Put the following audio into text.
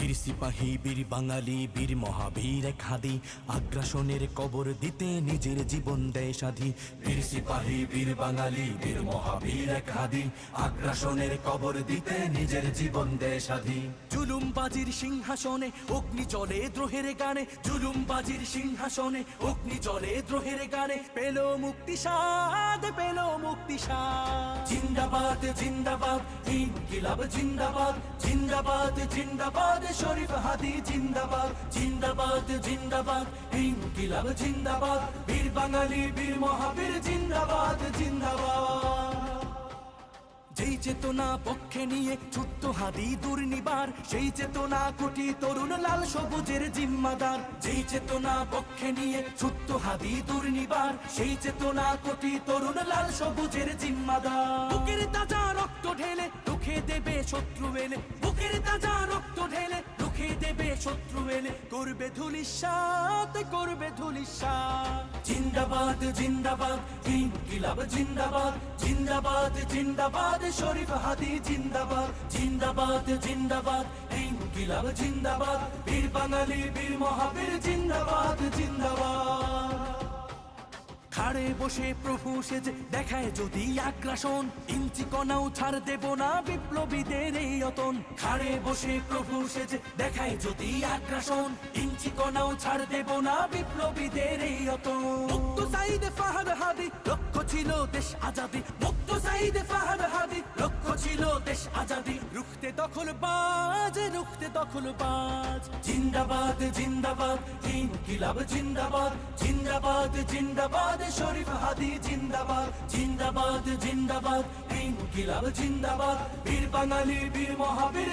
বীর বীর বাঙালি, বীর মহাবীর হাদি আগ্রাসনের কবর দিতে নিজের জীবন দেয় সাধি। বীর বীর বাঙালি, বীর মহাবীর হাদি আগ্রাসনের কবর দিতে নিজের জীবন দেয় সাধি। সিংহাসনে অগ্নি জলে দ্রোহের গানে। জুলুম বাজির সিংহাসনে অগ্নি জলে দ্রোহের গানে। পেল মুক্তি সাদ পেল মুক্তি সাদ জিন্দাবাদ জিন্দাবাদ জিন্দাবাদ। জিন্দাবাদ জিন্দাবাদ শরীফ হাদি জিন্দাবাদ জিন্দাবাদ জিন্দাবাদ। ইনকিলাব জিন্দাবাদ, বীর বাঙালি, বীর মহাবীর জিন্দাবাদ জিন্দাবাদ। যেই চেতনা পক্ষে নিয়ে ছুট্ট হাদি দুর্নিবার, সেই চেতনা কোটি তরুণ লাল সবুজের জিম্মাদার। যেই চেতনা পক্ষে নিয়ে ছুট্ট হাদি দুর্নিবার, সেই চেতনা কোটি তরুণ লাল সবুজের জিম্মাদার। তাজা রক্ত ঢেলে রুখে দেবে শত্রু এলে বুকের তাজা রক্ত ঢেলে রুখে দেবে শত্রু এলে করবে ধুলিসাত করবে ধুলিসাত। জিন্দাবাদ জিন্দাবাদ, ইনকিলাব, জিন্দাবাদ। জিন্দাবাদ জিন্দাবাদ, শরীফ হাদি, জিন্দাবাদ। জিন্দাবাদ জিন্দাবাদ, ইনকিলাব, জিন্দাবাদ। বীর বাঙালি, বীর মহাবীর জিন্দাবাদ জিন্দাবাদ। খাড়ে বসে প্রভু সেজে দেখায় যদি আগ্রাসন। ইঞ্চি কণাও ছাড় দেব না বিপ্লবীদের এই অতন খাড়ে বসে প্রভু সেজে দেখায় যদি আগ্রাসন। ইঞ্চি কণাও ছাড় দেব না বিপ্লবীদের এই অতন মুক্ত ফাহাদ হাদি লক্ষ্য ছিল দেশ আজাদি। মুক্ত সাইদে ফাহাদ হাদি লক্ষ্য ছিল দেশ আজাদি। রুখতে দখল বাজ, রুখতে দখল বাজ। জিন্দাবাদ জিন্দাবাদ ইনকিলাব জিন্দাবাদ। জিন্দাবাদ জিন্দাবাদ শরীফ হাদি জিন্দাবাদ জিন্দাবাদ জিন্দাবাদ। ইনকিলাব জিন্দাবাদ। বীর বাঙালি বীর মহাবীর